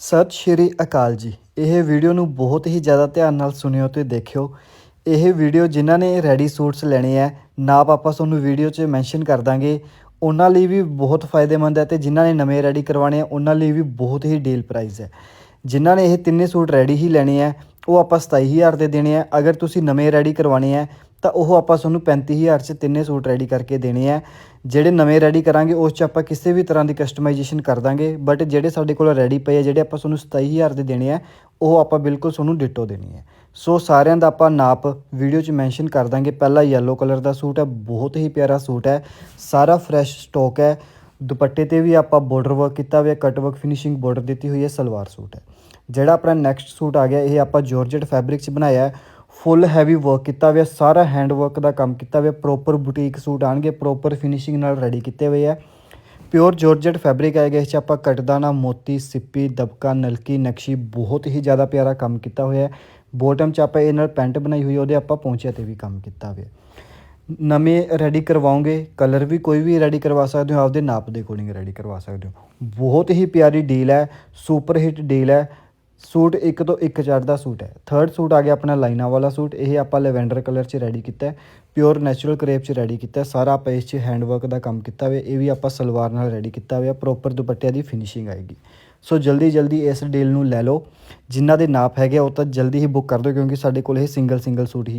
ਸਤਿ ਸ਼੍ਰੀ ਅਕਾਲ ਜੀ। ਇਹ ਵੀਡੀਓ ਨੂੰ ਬਹੁਤ ਹੀ ਜ਼ਿਆਦਾ ਧਿਆਨ ਨਾਲ ਸੁਣਿਓ ਤੇ ਦੇਖਿਓ। ਇਹ ਵੀਡੀਓ ਜਿਨ੍ਹਾਂ ਨੇ ਰੈਡੀ ਸੂਟਸ ਲੈਣੇ ਆ ਨਾਪ ਆਪਾਂ ਤੁਹਾਨੂੰ ਵੀਡੀਓ 'ਚ ਮੈਂਸ਼ਨ ਕਰ ਦਾਂਗੇ। ਉਹਨਾਂ ਲਈ ਵੀ ਬਹੁਤ ਫਾਇਦੇਮੰਦ ਹੈ ਤੇ ਜਿਨ੍ਹਾਂ ਨੇ ਨਵੇਂ ਰੈਡੀ ਕਰਵਾਣੇ ਆ ਉਹਨਾਂ ਲਈ ਵੀ ਬਹੁਤ ਹੀ ਡੀਲ ਪ੍ਰਾਈਸ ਹੈ ਜਿਨ੍ਹਾਂ ਨੇ ਇਹ ਤਿੰਨੇ ਸੂਟ ਰੈਡੀ ਹੀ ਲੈਣੇ ਆ ਉਹ ਆਪਾਂ 27000 ਦੇ ਦੇਣੇ ਆ ਅਗਰ ਤੁਸੀਂ ਨਵੇਂ ਰੈਡੀ ਕਰਵਾਣੇ ਆ ਤਾਂ ਉਹ ਆਪਾਂ ਤੁਹਾਨੂੰ 35000 ਚ ਤਿੰਨੇ ਸੂਟ ਰੈਡੀ ਕਰਕੇ ਦੇਣੇ ਆ। ਜਿਹੜੇ ਨਵੇਂ ਰੈਡੀ ਕਰਾਂਗੇ, ਉਸ ਚ ਆਪਾਂ ਕਿਸੇ ਵੀ ਤਰ੍ਹਾਂ ਦੀ ਕਸਟਮਾਈਜੇਸ਼ਨ ਕਰ ਦਾਂਗੇ। ਬਟ ਜਿਹੜੇ ਸਾਡੇ ਕੋਲ ਰੈਡੀ ਪਏ ਆ, ਜਿਹੜੇ ਆਪਾਂ ਤੁਹਾਨੂੰ 27000 ਦੇ ਦੇਣੇ ਆ, ਉਹ ਆਪਾਂ ਬਿਲਕੁਲ ਤੁਹਾਨੂੰ ਡਿਟੋ ਦੇਣੀ ਹੈ ਸੋ ਸਾਰਿਆਂ ਦਾ ਆਪਾਂ ਨਾਪ ਵੀਡੀਓ 'ਚ ਮੈਂਸ਼ਨ ਕਰ ਦਾਂਗੇ। ਪਹਿਲਾ ਯੈਲੋ ਕਲਰ ਦਾ ਸੂਟ ਹੈ ਬਹੁਤ ਹੀ ਪਿਆਰਾ ਸੂਟ ਹੈ ਸਾਰਾ ਫਰੈਸ਼ ਸਟਾਕ ਹੈ ਦੁਪੱਟੇ ਤੇ ਵੀ ਆਪਾਂ ਬਾਰਡਰ ਵਰਕ ਕੀਤਾ ਹੋਇਆ ਕਟ ਵਰਕ ਫਿਨਿਸ਼ਿੰਗ ਬਾਰਡਰ ਦਿੱਤੀ ਹੋਈ ਹੈ ਸਲਵਾਰ ਸੂਟ ਹੈ ਜਿਹੜਾ ਆਪਣਾ ਨੈਕਸਟ ਸੂਟ ਆ ਗਿਆ, ਇਹ ਆਪਾਂ ਜਾਰਜਟ ਫੈਬਰਿਕ 'ਚ ਬਣਾਇਆ। ਹੈ ਫੁੱਲ ਹੈਵੀ ਵਰਕ ਕੀਤਾ ਹੋਇਆ, ਸਾਰਾ ਹੈਂਡ ਵਰਕ ਦਾ ਕੰਮ ਕੀਤਾ ਹੋਇਆ ਪ੍ਰੋਪਰ ਬੁਟੀਕ ਸੂਟ ਆਣਗੇ ਪ੍ਰੋਪਰ ਫਿਨਿਸ਼ਿੰਗ ਨਾਲ ਰੈਡੀ ਕੀਤੇ ਹੋਏ ਆ। ਪਿਓਰ ਜਾਰਜਟ ਫੈਬਰਿਕ ਆਏਗਾ ਇਸ 'ਚ ਆਪਾਂ ਕਟਦਾਨਾ, ਮੋਤੀ, ਸਿੱਪੀ, ਦਬਕਾ, ਨਲਕੀ, ਨਕਸ਼ੀ ਬਹੁਤ ਹੀ ਜ਼ਿਆਦਾ ਪਿਆਰਾ ਕੰਮ ਕੀਤਾ ਹੋਇਆ ਬੋਟਮ 'ਚ ਆਪਾਂ ਇਹ ਨਾਲ ਪੈਂਟ ਬਣਾਈ ਹੋਈ ਉਹਦੇ ਆਪਾਂ ਪੌਂਚੇ ਤੇ ਵੀ ਕੰਮ ਕੀਤਾ ਹੋਇਆ ਨਵੇਂ ਰੈਡੀ ਕਰਵਾਉਂਗੇ ਕਲਰ ਵੀ ਕੋਈ ਵੀ ਰੈਡੀ ਕਰਵਾ ਸਕਦੇ ਹੋ, ਆਪਦੇ ਨਾਪ ਦੇ ਅਕੋਰਡਿੰਗ ਰੈਡੀ ਕਰਵਾ ਸਕਦੇ ਹੋ। ਬਹੁਤ ਹੀ ਪਿਆਰੀ ਡੀਲ ਹੈ ਸੁਪਰ ਹਿੱਟ ਡੀਲ ਹੈ। ਸੂਟ ਇੱਕ ਤੋਂ ਇੱਕ ਚੜ੍ਹਦਾ ਸੂਟ ਹੈ। ਥਰਡ ਸੂਟ ਆ ਗਿਆ ਆਪਣਾ ਲਾਈਨਾਂ ਵਾਲਾ ਸੂਟ। ਇਹ ਆਪਾਂ ਲੈਵੈਂਡਰ ਕਲਰ 'ਚ ਰੈਡੀ ਕੀਤਾ ਹੈ। ਪਿਓਰ ਨੈਚੁਰਲ ਕਰੇਪ 'ਚ ਰੈਡੀ ਕੀਤਾ ਹੈ। ਸਾਰਾ ਆਪਾਂ ਇਸ 'ਚ ਹੈਂਡ ਵਰਕ ਦਾ ਕੰਮ ਕੀਤਾ ਹੋਇਆ। ਇਹ ਵੀ ਆਪਾਂ ਸਲਵਾਰ ਨਾਲ ਰੈਡੀ ਕੀਤਾ ਹੋਇਆ। ਪ੍ਰੋਪਰ ਦੁਪੱਟਿਆਂ ਦੀ ਫਿਨਿਸ਼ਿੰਗ ਆਏਗੀ। ਸੋ ਜਲਦੀ ਜਲਦੀ ਇਸ ਡੀਲ ਨੂੰ ਲੈ ਲਓ। ਜਿਨ੍ਹਾਂ ਦੇ ਨਾਪ ਹੈਗੇ ਆ, ਉਹ ਤਾਂ ਜਲਦੀ ਹੀ ਬੁੱਕ ਕਰ ਦਿਓ ਕਿਉਂਕਿ ਸਾਡੇ ਕੋਲ ਇਹ ਸਿੰਗਲ ਸਿੰਗਲ ਸੂਟ ਹੀ